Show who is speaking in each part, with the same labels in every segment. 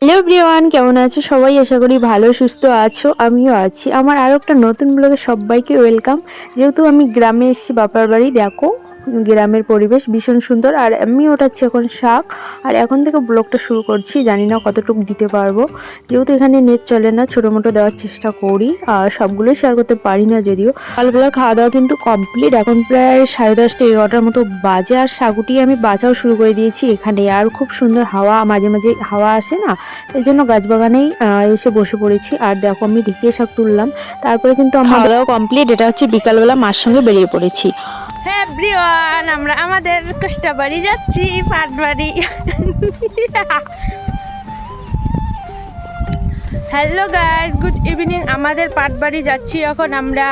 Speaker 1: Hello ব্রিওয়ান কেমন আছো? সবাই আশা করি ভালো, সুস্থ আছো, আমিও আছি। আমার আরও একটা নতুন ব্লগে সবাইকে ওয়েলকাম যেহেতু আমি গ্রামে এসেছি, বাপার বাড়ি, দেখো গ্রামের পরিবেশ ভীষণ সুন্দর। আর আমি ওঠাচ্ছি এখন শাক। আর এখন থেকে ব্লগটা শুরু করছি। জানি না কতটুকু দিতে পারব। যেহেতু এখানে নেট চলে না ছোটো মোটো দেওয়ার চেষ্টা করি। আর সবগুলোই শেয়ার করতে পারি না যদিও। সকালবেলার খাওয়া দাওয়া কিন্তু কমপ্লিট এখন প্রায় সাড়ে দশটা এগারোটার মতো বাজে। আর সাগুটি আমি বাজাও শুরু করে দিয়েছি এখানে। আর খুব সুন্দর হাওয়া মাঝে মাঝে হাওয়া আসে না এই জন্য গাছবাগানেই এসে বসে পড়েছি। আর দেখো আমি ঢেকে শাক তুললাম। তারপরে কিন্তু আমার খাওয়া দাওয়া কমপ্লিট এটা হচ্ছে বিকালবেলা মার সঙ্গে বেরিয়ে পড়েছি।
Speaker 2: এভরিওয়ান, আমরা আমাদের কষ্টা বাড়ি যাচ্ছি পাট বাড়ি হ্যালো গাইস গুড ইভিনিং আমাদের পাটবাড়ি যাচ্ছি এখন আমরা।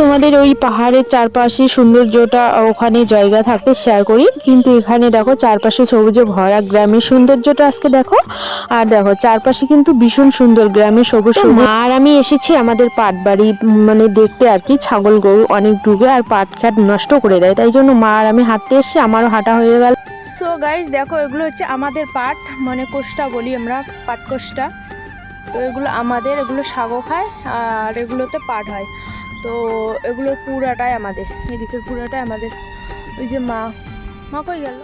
Speaker 1: তোমাদের ওই পাহাড়ের চারপাশে সৌন্দর্যটা ওখানে জায়গা থাকতে শেয়ার করি। কিন্তু এখানে দেখো চারপাশে সবুজে ভরা গ্রামের সৌন্দর্যটা আজকে দেখো। আর দেখো চারপাশে কিন্তু ভীষণ সুন্দর গ্রামের সবুজ আর আমি এসেছি আমাদের পাট বাড়ি মানে দেখতে আর কি। ছাগল গরু অনেক ডুবে আর পাট খাট নষ্ট করে দেয়। তাই জন্য মা আর আমি হাঁটতে এসেছি আমারও হাঁটা হয়ে গেল।
Speaker 2: সো গাইস দেখো এগুলো হচ্ছে আমাদের পাট মানে কোষ্টা বলি আমরা পাট কোষ্টা। তো এগুলো আমাদের এগুলো সাগো খায় আর এগুলোতে পাট হয়। তো এগুলো পুরাটাই আমাদের এদিকের পুরাটাই আমাদের। ওই যে মা মা কই গেল?